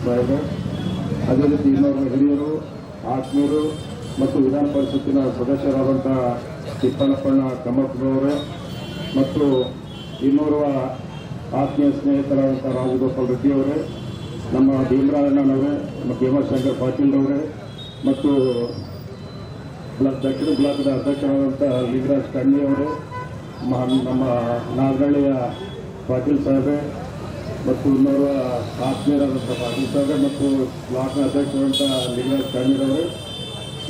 ಸಾಹೇಬ್ ಅದೇ ರೀತಿ ಇನ್ನೋರ್ವ ಹಿರಿಯರು ಆತ್ಮೀಯರು ಮತ್ತು ವಿಧಾನ ಪರಿಷತ್ತಿನ ಸದಸ್ಯರಾದಂಥ ತಿಪ್ಪನಪ್ಪಣ್ಣ ಕಮ್ಮಪ್ಪನವರು ಮತ್ತು ಇನ್ನೋರ್ವ ಆತ್ಮೀಯ ಸ್ನೇಹಿತರಾದಂಥ ರಾಜಗೋಪಾಲ್ ರೆಡ್ಡಿಯವರೇ ನಮ್ಮ ಭೀಮರಾಯಣ್ಣನವರೇ ನಮ್ಮ ಭೀಮಶಂಕರ್ ಪಾಟೀಲ್ರವರೇ ಮತ್ತು ಬ್ಲಾಕ್ ದಕ್ಷಿಣ ಬ್ಲಾಕ್ದ ಅಧ್ಯಕ್ಷರಾದಂಥ ಲಿಂಗರಾಜ್ ಮ- ನಮ್ಮ ನಾಗಳ್ಳಿಯ ಪಾಟೀಲ್ ಸಾಹೇಬೆ ಮತ್ತು ಇನ್ನೋರ್ವ ಆತ್ಮೀಯರಾದಂಥ ಪಾಟೀಲ್ ಸಾಹೇಬೆ ಮತ್ತು ಬ್ಲಾಕ್ನ ಅಧ್ಯಕ್ಷರಾದಂಥ ಲಿಂಗರಾಜ್ ಕಣ್ಣೀರವರೇ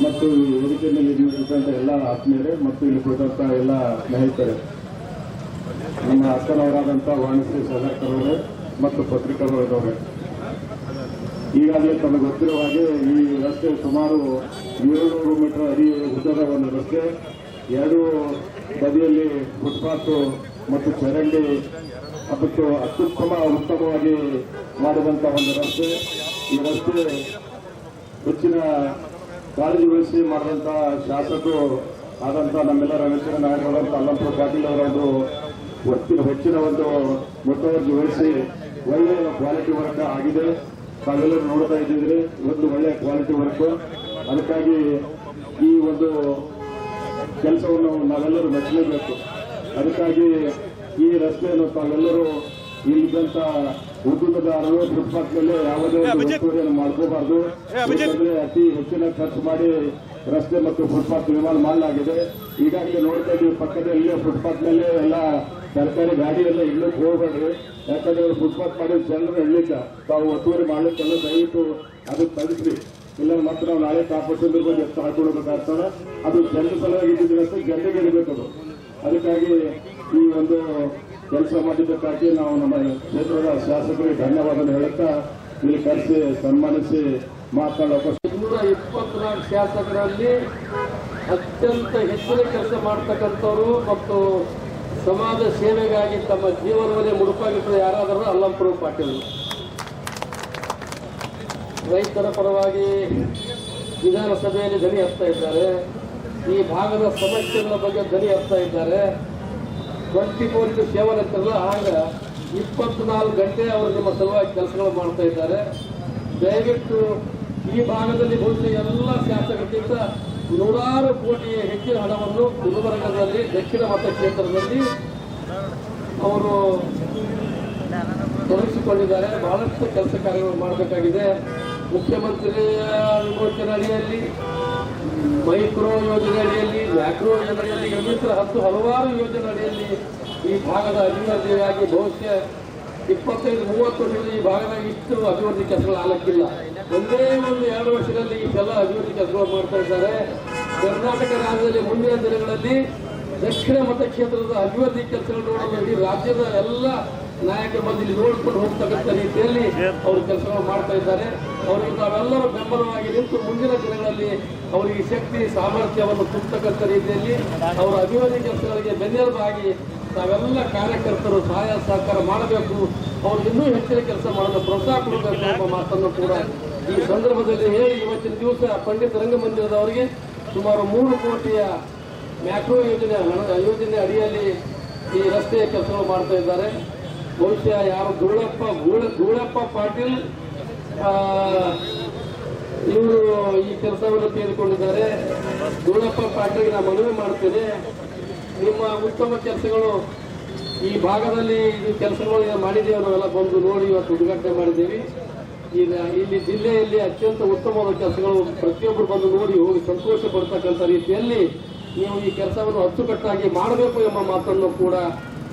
ಮತ್ತು ವೇದಿಕೆಯಲ್ಲಿ ಇರ್ತಕ್ಕಂಥ ಎಲ್ಲ ಆತ್ಮೀಯರೇ ಮತ್ತು ಇಲ್ಲಿ ಕುಳಿತಂಥ ಎಲ್ಲ ಸ್ನೇಹಿತರೆ. ನಮ್ಮ ಅಕ್ಕನವರಾದಂಥ ವಾಣಿಶ್ರೀ ಸದಾಕರವರೇ ಮತ್ತು ಪತ್ರಿಕಾರರವರೇ ಈಗಾಗಲೇ ತಮಗೆ ಗೊತ್ತಿರುವ ಹಾಗೆ ಈ ರಸ್ತೆ ಸುಮಾರು ಏಳುನೂರು ಮೀಟರ್ ಅಡಿ ಉದ್ದದ ಒಂದು ರಸ್ತೆ, ಎರಡು ಬದಿಯಲ್ಲಿ ಫುಟ್ಪಾತ್ ಮತ್ತು ಚರಂಡಿ ಮತ್ತು ಅತ್ಯುತ್ತಮ, ಉತ್ತಮವಾಗಿ ಮಾಡಿದಂಥ ಒಂದು ರಸ್ತೆ. ಈ ರಸ್ತೆ ಹೆಚ್ಚಿನ ಕಾಳಜಿ ವಹಿಸಿ ಮಾಡಿದಂಥ ಶಾಸಕರು ಆದಂಥ ನಮ್ಮೆಲ್ಲರ ನೆಚ್ಚಿನ ನಾಯಕರಾದಂಥ ಅಲ್ಲಂಪುರ ಪಾಟೀಲ್ ಅವರ ಒಂದು ಹೆಚ್ಚಿನ ಒಂದು ಮುತುವರ್ಜಿ ವಹಿಸಿ ಒಳ್ಳೆಯ ಕ್ವಾಲಿಟಿ ವರ್ಕ್ ಆಗಿದೆ. ತಾವೆಲ್ಲರೂ ನೋಡ್ತಾ ಇದ್ದೀವಿ ಒಂದು ಒಳ್ಳೆಯ ಕ್ವಾಲಿಟಿ ವರ್ಕ್ ಅದಕ್ಕಾಗಿ ಈ ಒಂದು ಕೆಲಸವನ್ನು ನಾವೆಲ್ಲರೂ ಮೆಚ್ಚಲೇಬೇಕು. ಅದಕ್ಕಾಗಿ ಈ ರಸ್ತೆಯನ್ನು ತಾವೆಲ್ಲರೂ ಇಲ್ಲಿದ್ದಂತ ಉದ್ಯಮದಾರರು ಫುಟ್ಪಾತ್ ಮೇಲೆ ಯಾವುದೇ ಒಂದು ಮಾಡ್ಕೋಬಾರ್ದು. ಯಾಕಂದ್ರೆ ಅತಿ ಹೆಚ್ಚಿನ ಖರ್ಚು ಮಾಡಿ ರಸ್ತೆ ಮತ್ತು ಫುಟ್ಪಾತ್ ನಿರ್ಮಾಣ ಮಾಡಲಾಗಿದೆ. ಈಗಾಗಲೇ ನೋಡ್ತಾ ಇದ್ದೀವಿ ಪಕ್ಕದಲ್ಲಿ ಫುಟ್ಪಾತ್ ಮೇಲೆ ಎಲ್ಲ ಸರ್ಕಾರಿ ಗಾಡಿ ಎಲ್ಲ ಇಲ್ಲಕ್ಕೆ ಹೋಗ್ಬೇಡ್ರಿ. ಯಾಕಂದ್ರೆ ಫುಟ್ಪಾತ್ ಮಾಡಿ ಜನರು ಹೇಳಿದ್ದ ತಾವು ಒತ್ತುವರಿ ಮಾಡ್ಲಿಕ್ಕೆಲ್ಲ ದಯವಿಟ್ಟು ಅದು ತಗಿಸ್ರಿ ಇಲ್ಲ ಮತ್ತೆ ನಾವು ನಾಳೆ ಕಾಪಾಡ್ಕೊಂಡಿರುವ ಬಗ್ಗೆ ಎಷ್ಟು ಹಾಕೊಳ್ಬೇಕಾಗ್ತದೆ. ಅದು ಜನರ ಸಲುವಾಗಿ ಇದ್ದಿದ್ರೆ ಜನರಿಗೆ ಇರಬೇಕು ಅದು. ಅದಕ್ಕಾಗಿ ಈ ಒಂದು ಕೆಲಸ ಮಾಡಿದ್ದಕ್ಕಾಗಿ ನಾವು ನಮ್ಮ ಕ್ಷೇತ್ರದ ಶಾಸಕರಿಗೆ ಧನ್ಯವಾದ ಹೇಳುತ್ತಾ, ಇಲ್ಲಿ ಕರೆಸಿ, ಸನ್ಮಾನಿಸಿ ಮಾತನಾಡೋ ನೂರ ಇಪ್ಪತ್ನಾಲ್ಕು ಶಾಸಕರಲ್ಲಿ ಅತ್ಯಂತ ಹೆಚ್ಚಿನ ಕೆಲಸ ಮಾಡ್ತಕ್ಕಂಥವ್ರು ಮತ್ತು ಸಮಾಜ ಸೇವೆಗಾಗಿ ತಮ್ಮ ಜೀವನದಲ್ಲಿ ಮುಡುಪಾಗಿಟ್ಟರು ಯಾರಾದರೂ ಅಲ್ಲಂಪುರ ಪಾಟೀಲ್. ರೈತರ ಪರವಾಗಿ ವಿಧಾನಸಭೆಯಲ್ಲಿ ಧ್ವನಿ ಹತ್ತಾ ಇದ್ದಾರೆ. ಈ ಭಾಗದ ಸಮಸ್ಯೆಗಳ ಬಗ್ಗೆ ಧ್ವನಿ ಹತ್ತಾ ಇದ್ದಾರೆ. ಟ್ವೆಂಟಿ ಫೋರ್ ಇಂಟು ಸೆವೆನ್ ಅಂತಾರಲ್ಲ ಆಗ ಇಪ್ಪತ್ನಾಲ್ಕು ಗಂಟೆ ಅವರು ನಿಮ್ಮ ಸಲುವಾಗಿ ಕೆಲಸಗಳು ಮಾಡ್ತಾ ಇದ್ದಾರೆ. ದಯವಿಟ್ಟು ಈ ಭಾಗದಲ್ಲಿ ಬಂದ ಎಲ್ಲ ಶಾಸಕರಿಗಿಂತ ನೂರಾರು ಕೋಟಿ ಹೆಚ್ಚಿನ ಹಣವನ್ನು ಗುಲ್ಬರ್ಗದಲ್ಲಿ ದಕ್ಷಿಣ ಮತಕ್ಷೇತ್ರದಲ್ಲಿ ಅವರು ತೊಡಗಿಸಿಕೊಂಡಿದ್ದಾರೆ. ಬಹಳಷ್ಟು ಕೆಲಸ ಕಾರ್ಯಗಳು ಮಾಡಬೇಕಾಗಿದೆ. ಮುಖ್ಯಮಂತ್ರಿ ಅಡಿಯಲ್ಲಿ ಮೈಕ್ರೋ ಯೋಜನೆ ಅಡಿಯಲ್ಲಿ, ಮ್ಯಾಕ್ರೋ ಯೋಜನೆಯಲ್ಲಿ ಇನ್ನಿತರ ಹತ್ತು ಹಲವಾರು ಯೋಜನೆ ಅಡಿಯಲ್ಲಿ ಈ ಭಾಗದ ಅಭಿವೃದ್ಧಿಗಾಗಿ ಬಹುಶಃ ಇಪ್ಪತ್ತೈದು, ಮೂವತ್ತು ವರ್ಷದಲ್ಲಿ ಈ ಭಾಗದ ಇಷ್ಟು ಅಭಿವೃದ್ಧಿ ಕೆಲಸಗಳು ಆಗಕ್ಕಿಲ್ಲ ಒಂದೇ ಒಂದು ಎರಡು ವರ್ಷದಲ್ಲಿ ಇಷ್ಟೆಲ್ಲ ಅಭಿವೃದ್ಧಿ ಕೆಲಸಗಳು ಮಾಡ್ತಾ ಇದ್ದಾರೆ. ಕರ್ನಾಟಕ ರಾಜ್ಯದಲ್ಲಿ ಮುಂದಿನ ದಿನಗಳಲ್ಲಿ ದಕ್ಷಿಣ ಮತಕ್ಷೇತ್ರದ ಅಭಿವೃದ್ಧಿ ಕೆಲಸಗಳು ನೋಡಲು ರಾಜ್ಯದ ಎಲ್ಲ ನಾಯಕರು ಬಂದು ಇಲ್ಲಿ ನೋಡ್ಕೊಂಡು ಹೋಗ್ತಕ್ಕಂಥ ರೀತಿಯಲ್ಲಿ ಅವರು ಕೆಲಸ ಮಾಡ್ತಾ ಇದ್ದಾರೆ. ಅವರಿಗೆ ನಾವೆಲ್ಲರೂ ಬೆಂಬಲವಾಗಿ ನಿಂತು ಮುಂದಿನ ದಿನಗಳಲ್ಲಿ ಅವರಿಗೆ ಶಕ್ತಿ, ಸಾಮರ್ಥ್ಯವನ್ನು ತುಂಬತಕ್ಕಂಥ ರೀತಿಯಲ್ಲಿ ಅವರ ಅಭಿವೃದ್ಧಿ ಕೆಲಸಗಳಿಗೆ ಬೆನ್ನೆಲುಬಾಗಿ ನಾವೆಲ್ಲ ಕಾರ್ಯಕರ್ತರು ಸಹಾಯ, ಸಹಕಾರ ಮಾಡಬೇಕು. ಅವರು ಇನ್ನೂ ಹೆಚ್ಚಿನ ಕೆಲಸ ಮಾಡಲು ಪ್ರೋತ್ಸಾಹ ಕೊಡಬೇಕು ಎಂಬ ಮಾತನ್ನು ಕೂಡ ಈ ಸಂದರ್ಭದಲ್ಲಿ ಹೇಳಿ ಇವತ್ತಿನ ದಿವಸ ಪಂಡಿತ ರಂಗಮಂದಿರದವರಿಗೆ ಸುಮಾರು ಮೂರು ಕೋಟಿಯ ಮ್ಯಾಕ್ರೋ ಯೋಜನೆ ಯೋಜನೆ ಅಡಿಯಲ್ಲಿ ಈ ರಸ್ತೆಯ ಕೆಲಸಗಳು ಮಾಡ್ತಾ ಇದ್ದಾರೆ. ಬಹುಶಃ ಯಾವ ಧೂಳಪ್ಪ ಗೂಳ ಧೂಳಪ್ಪ ಪಾಟೀಲ್ ಇವರು ಈ ಕೆಲಸವನ್ನು ತೆಗೆದುಕೊಂಡಿದ್ದಾರೆ. ಧೂಳಪ್ಪ ಪಾಟೀಲ್ಗೆ ನಾ ಮನವಿ ಮಾಡ್ತೇನೆ. ನಿಮ್ಮ ಉತ್ತಮ ಕೆಲಸಗಳು ಈ ಭಾಗದಲ್ಲಿ ಇದು ಕೆಲಸಗಳು ಮಾಡಿದ್ದೇವೆ ನಾವೆಲ್ಲ ಬಂದು ನೋಡಿ ಇವತ್ತು ಉದ್ಘಾಟನೆ ಮಾಡಿದ್ದೀವಿ. ಈಗ ಇಲ್ಲಿ ಜಿಲ್ಲೆಯಲ್ಲಿ ಅತ್ಯಂತ ಉತ್ತಮವಾದ ಕೆಲಸಗಳು ಪ್ರತಿಯೊಬ್ಬರು ಬಂದು ನೋಡಿ ಹೋಗಿ ಸಂತೋಷ ಪಡ್ತಕ್ಕಂಥ ರೀತಿಯಲ್ಲಿ ನೀವು ಈ ಕೆಲಸವನ್ನು ಅಚ್ಚುಕಟ್ಟಾಗಿ ಮಾಡಬೇಕು ಎಂಬ ಮಾತನ್ನು ಕೂಡ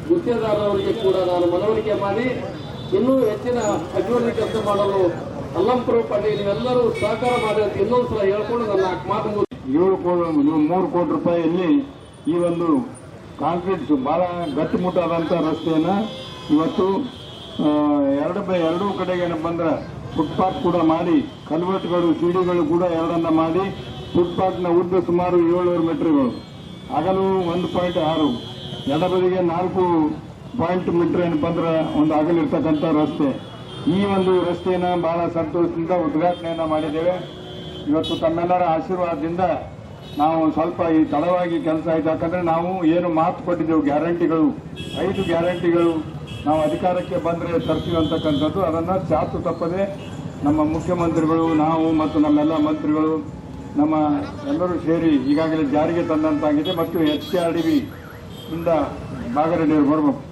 ಗುತ್ತೇದಾರರವರಿಗೆ ಕೂಡ ನಾನು ಮನವರಿಕೆ ಮಾಡಿ ಇನ್ನೂ ಹೆಚ್ಚಿನ ಅಭಿವೃದ್ಧಿ ಕೆಲಸ ಮಾಡಲು ಅಲ್ಲಂಪುರ ಪಾಟೀಲ್ ನೀವೆಲ್ಲರೂ ಸಹಕಾರ ಮಾಡಿ ಅಂತ ಇನ್ನೊಂದು ಸಲ ಹೇಳ್ಕೊಂಡು ನನ್ನ ಮಾತು. ಏಳು ಕೋಟಿ ಮೂರು ಕೋಟಿ ರೂಪಾಯಿಯಲ್ಲಿ ಈ ಒಂದು ಕಾಂಕ್ರೀಟ್ ಬಹಳ ಗಟ್ಟಿಮುಟ್ಟಾದಂಥ ರಸ್ತೆಯನ್ನು ಇವತ್ತು ಎರಡು ಬೈ ಎರಡೂ ಕಡೆಗೆ ಅಂದ್ರೆ ಫುಟ್ಪಾತ್ ಕೂಡ ಮಾಡಿ ಕಲ್ವರ್ಟ್ಗಳು ಸೀಡಿಗಳು ಕೂಡ ಎರಡನ್ನ ಮಾಡಿ ಫುಟ್ಪಾತ್ನ ಉದ್ದ ಸುಮಾರು ಏಳುನೂರು ಮೀಟರ್ಗಳು ಅಗಲು ಒಂದು ಪಾಯಿಂಟ್ ಆರು ಎಡಬದಿಗೆ ನಾಲ್ಕು ಪಾಯಿಂಟ್ ಮೀಟರ್ ಏನಪ್ಪ ಒಂದು ಅಗಲಿರ್ತಕ್ಕಂಥ ರಸ್ತೆ. ಈ ಒಂದು ರಸ್ತೆಯನ್ನು ಬಹಳ ಸಂತೋಷದಿಂದ ಉದ್ಘಾಟನೆಯನ್ನ ಮಾಡಿದ್ದೇವೆ. ಇವತ್ತು ತಮ್ಮೆಲ್ಲರ ಆಶೀರ್ವಾದದಿಂದ ನಾವು ಸ್ವಲ್ಪ ಈ ತಡವಾಗಿ ಕೆಲಸ ಆಯ್ತು. ಯಾಕಂದ್ರೆ ನಾವು ಏನು ಮಾತು ಕೊಟ್ಟಿದ್ದೆವು, ಗ್ಯಾರಂಟಿಗಳು. ಐದು ಗ್ಯಾರಂಟಿಗಳು ನಾವು ಅಧಿಕಾರಕ್ಕೆ ಬಂದರೆ ತರ್ತೀವಿ ಅಂತಕ್ಕಂಥದ್ದು. ಅದನ್ನು ಚಾತು ತಪ್ಪದೆ ನಮ್ಮ ಮುಖ್ಯಮಂತ್ರಿಗಳು, ನಾವು ಮತ್ತು ನಮ್ಮೆಲ್ಲ ಮಂತ್ರಿಗಳು, ನಮ್ಮ ಎಲ್ಲರೂ ಸೇರಿ ಈಗಾಗಲೇ ಜಾರಿಗೆ ತಂದಂತಾಗಿದೆ. ಮತ್ತು H K R D B ಇಂದ ಭಾಗರೆಡ್ಡಿಯವರು ಬರಬೇಕು.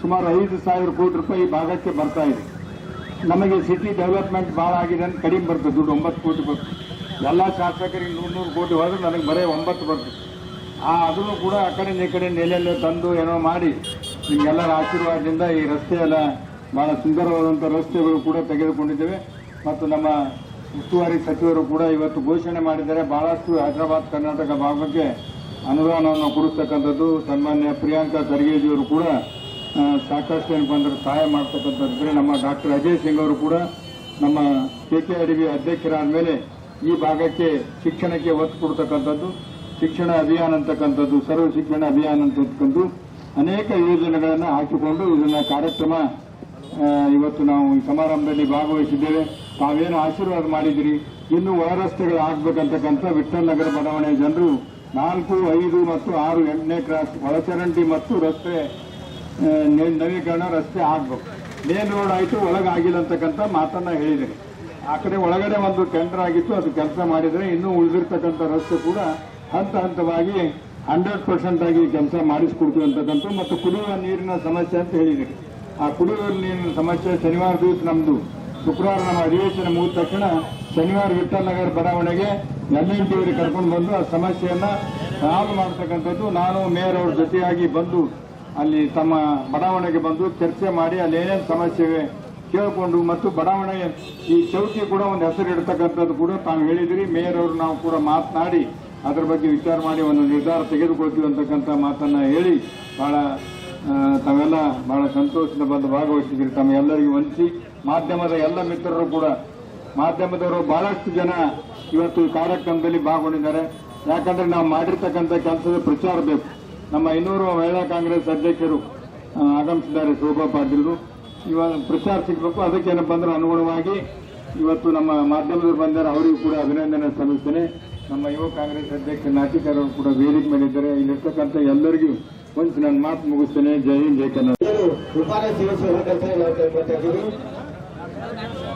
ಸುಮಾರು ಐದು ಸಾವಿರ ಕೋಟಿ ರೂಪಾಯಿ ಭಾಗಕ್ಕೆ ಬರ್ತಾ ಇದೆ. ನಮಗೆ ಸಿಟಿ ಡೆವಲಪ್ಮೆಂಟ್ ಭಾಳ ಆಗಿದೆ ಅಂತ ಕಡಿಮೆ ಬರ್ತದೆ, ದುಡ್ಡು ಒಂಬತ್ತು ಕೋಟಿ ಬರ್ತದೆ. ಎಲ್ಲ ಶಾಸಕರಿಗೆ ನೂರು ಕೋಟಿ ಹೋದ್ರೆ ನನಗೆ ಬರೀ ಒಂಬತ್ತು ಬರ್ತದೆ. ಆ, ಅದನ್ನು ಕೂಡ ಆ ಕಡೆ ಈ ಕಡೆ ನೆಲೆಯಲ್ಲೇ ತಂದು ಏನೋ ಮಾಡಿ, ನಿಮಗೆಲ್ಲರ ಆಶೀರ್ವಾದದಿಂದ ಈ ರಸ್ತೆ ಎಲ್ಲ ಭಾಳ ಸುಂದರವಾದಂಥ ರಸ್ತೆಗಳು ಕೂಡ ತೆಗೆದುಕೊಂಡಿದ್ದೇವೆ. ಮತ್ತು ನಮ್ಮ ಉಸ್ತುವಾರಿ ಸಚಿವರು ಕೂಡ ಇವತ್ತು ಘೋಷಣೆ ಮಾಡಿದರೆ ಬಹಳಷ್ಟು ಹೈದರಾಬಾದ್, ಕರ್ನಾಟಕ ಭಾಗಕ್ಕೆ ಅನುದಾನವನ್ನು ಕೊಡಿಸ್ತಕ್ಕಂಥದ್ದು ಸನ್ಮಾನ್ಯ ಪ್ರಿಯಾಂಕಾ ಖರ್ಗೆಜಿಯವರು ಕೂಡ ಸಾಕಷ್ಟು ಏನಪ್ಪ ಅಂದ್ರೆ ಸಹಾಯ ಮಾಡ್ತಕ್ಕಂಥದ್ದು ನಮ್ಮ ಡಾಕ್ಟರ್ ಅಜಯ್ ಸಿಂಗ್ ಅವರು ಕೂಡ ನಮ್ಮ ಕೆ ಕೆ ಅಧ್ಯಕ್ಷರಾದ ಮೇಲೆ ಈ ಭಾಗಕ್ಕೆ ಶಿಕ್ಷಣಕ್ಕೆ ಒತ್ತು ಕೊಡ್ತಕ್ಕಂಥದ್ದು, ಶಿಕ್ಷಣ ಅಭಿಯಾನ ಅಂತಕ್ಕಂಥದ್ದು, ಸರ್ವ ಶಿಕ್ಷಣ ಅಭಿಯಾನ ಅಂತಕ್ಕಂಥದ್ದು ಅನೇಕ ಯೋಜನೆಗಳನ್ನು ಹಾಕಿಕೊಂಡು ಇದನ್ನ ಕಾರ್ಯಕ್ರಮ ಇವತ್ತು ನಾವು ಈ ಸಮಾರಂಭದಲ್ಲಿ ಭಾಗವಹಿಸಿದ್ದೇವೆ. ತಾವೇನು ಆಶೀರ್ವಾದ ಮಾಡಿದಿರಿ ಇನ್ನು ಒಳ ರಸ್ತೆಗಳು ಆಗ್ಬೇಕಂತಕ್ಕಂಥ ವಿಠ್ಠಲ್ ನಗರ ಬಡಾವಣೆಯ ಜನರು ನಾಲ್ಕು, ಐದು ಮತ್ತು ಆರು ಎಂಟನೇ ಕ್ರಾಸ್ ಒಳಚರಂಡಿ ಮತ್ತು ರಸ್ತೆ ನವೀಕರಣ ರಸ್ತೆ ಆಗ್ಬೇಕು. ಮೇನ್ ರೋಡ್ ಆಯಿತು ಒಳಗೆ ಆಗಿಲ್ಲ ಅಂತಕ್ಕಂಥ ಮಾತನ್ನ ಹೇಳಿದೆ ಆ ಕಡೆ ಒಳಗಡೆ ಒಂದು ಟೆಂಡರ್ ಆಗಿತ್ತು, ಅದು ಕೆಲಸ ಮಾಡಿದರೆ ಇನ್ನೂ ಉಳಿದಿರ್ತಕ್ಕಂಥ ರಸ್ತೆ ಕೂಡ ಹಂತ ಹಂತವಾಗಿ ಹಂಡ್ರೆಡ್ ಪರ್ಸೆಂಟ್ ಆಗಿ ಕೆಲಸ ಮಾಡಿಸ್ಕೊಡ್ತೀವಿ ಅಂತಕ್ಕಂಥ ಮತ್ತು ಕುಡಿಯುವ ನೀರಿನ ಸಮಸ್ಯೆ ಅಂತ ಹೇಳಿದ್ದೀರಿ ಆ ಕುಡಿಯುವ ನೀರಿನ ಸಮಸ್ಯೆ? ಶನಿವಾರ ದಿವಸ ನಮ್ಮದು ಶುಕ್ರವಾರ ನಮ್ಮ ಅಧಿವೇಶನ ಮುಗಿದ ತಕ್ಷಣ ಶನಿವಾರ ವಿಠಲ್ ನಗರ ಬಡಾವಣೆಗೆ ಎಲ್ ಎನ್ ಕರ್ಕೊಂಡು ಬಂದು ಆ ಸಮಸ್ಯೆಯನ್ನ ಸಾಲ್ವ್ ಮಾಡ್ತಕ್ಕಂಥದ್ದು ನಾನು, ಮೇಯರ್ ಅವ್ರ ಜೊತೆಯಾಗಿ ಬಂದು ಅಲ್ಲಿ ತಮ್ಮ ಬಡಾವಣೆಗೆ ಬಂದು ಚರ್ಚೆ ಮಾಡಿ ಅಲ್ಲಿ ಏನೇನು ಸಮಸ್ಯೆ ಕೇಳಿಕೊಂಡು ಮತ್ತು ಬಡಾವಣೆ ಈ ಚೌಕಿ ಕೂಡ ಒಂದು ಹೆಸರು ಇಡ್ತಕ್ಕಂಥದ್ದು ಕೂಡ ತಾವು ಹೇಳಿದಿರಿ. ಮೇಯರ್ ಅವರು ನಾವು ಕೂಡ ಮಾತನಾಡಿ ಅದರ ಬಗ್ಗೆ ವಿಚಾರ ಮಾಡಿ ಒಂದು ನಿರ್ಧಾರ ತೆಗೆದುಕೊಳ್ತೀವಿ ಅಂತಕ್ಕಂಥ ಮಾತನ್ನು ಹೇಳಿ ಬಹಳ ತಾವೆಲ್ಲ ಬಹಳ ಸಂತೋಷದ ಬಂದು ಭಾಗವಹಿಸಿದ್ರಿ ತಮ್ಮೆಲ್ಲರಿಗೂ ವಂದಿಸಿ ಮಾಧ್ಯಮದ ಎಲ್ಲ ಮಿತ್ರರು ಕೂಡ, ಮಾಧ್ಯಮದವರು ಬಹಳಷ್ಟು ಜನ ಇವತ್ತು ಈ ಕಾರ್ಯಕ್ರಮದಲ್ಲಿ ಭಾಗಗೊಂಡಿದ್ದಾರೆ ಯಾಕಂದ್ರೆ ನಾವು ಮಾಡಿರ್ತಕ್ಕಂಥ ಕೆಲಸದ ಪ್ರಚಾರ ಬೇಕು. ನಮ್ಮ ಇನ್ನೂರು ಮಹಿಳಾ ಕಾಂಗ್ರೆಸ್ ಅಧ್ಯಕ್ಷರು ಆಗಮಿಸಿದ್ದಾರೆ ಶೋಭಾ ಪಾಟೀಲ್ರು. ಇವಾಗ ಪ್ರಚಾರ ಸಿಗಬೇಕು, ಅದಕ್ಕೆ ಏನಪ್ಪ ಅಂದ್ರೆ ಅನುಗುಣವಾಗಿ ಇವತ್ತು ನಮ್ಮ ಮಾಧ್ಯಮದವರು ಬಂದರೆ ಅವರಿಗೂ ಕೂಡ ಅಭಿನಂದನೆ ಸಲ್ಲಿಸ್ತೇನೆ. ನಮ್ಮ ಯುವ ಕಾಂಗ್ರೆಸ್ ಅಧ್ಯಕ್ಷ ನಾಟಿಕರು ಕೂಡ ವೇದಿಕೆ ಮೇಲಿದ್ದಾರೆ. ಇಲ್ಲಿರ್ತಕ್ಕಂಥ ಎಲ್ಲರಿಗೂ ಒಂದು ನನ್ನ ಮಾತು ಮುಗಿಸ್ತೇನೆ ಜೈ ಹಿಂದ್ ಜೈ ಕನ್ನಡ ರೂಪಾಯಿ ಇದ್ದೀವಿ.